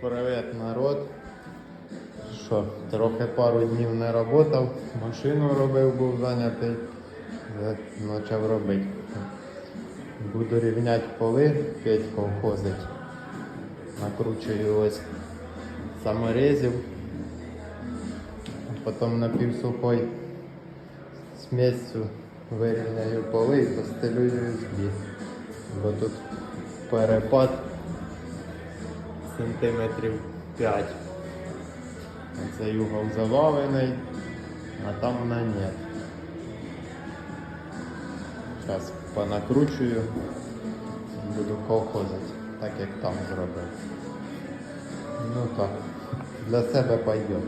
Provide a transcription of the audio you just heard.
Привіт, народ. Що, трохи пару днів не працював, машину робив, був зайнятий. Почав робити. Буду рівняти поли, п'ять колхозить. Накручую ось саморезів. Потім на півсухой смесью вирівняю поли і постелю USB. Бо тут перепад сантиметрів 5. Цей угол завалений, а там вона нет. Зараз понакручую, буду колхозити, так як там зробив. Ну так, для себе пойдет.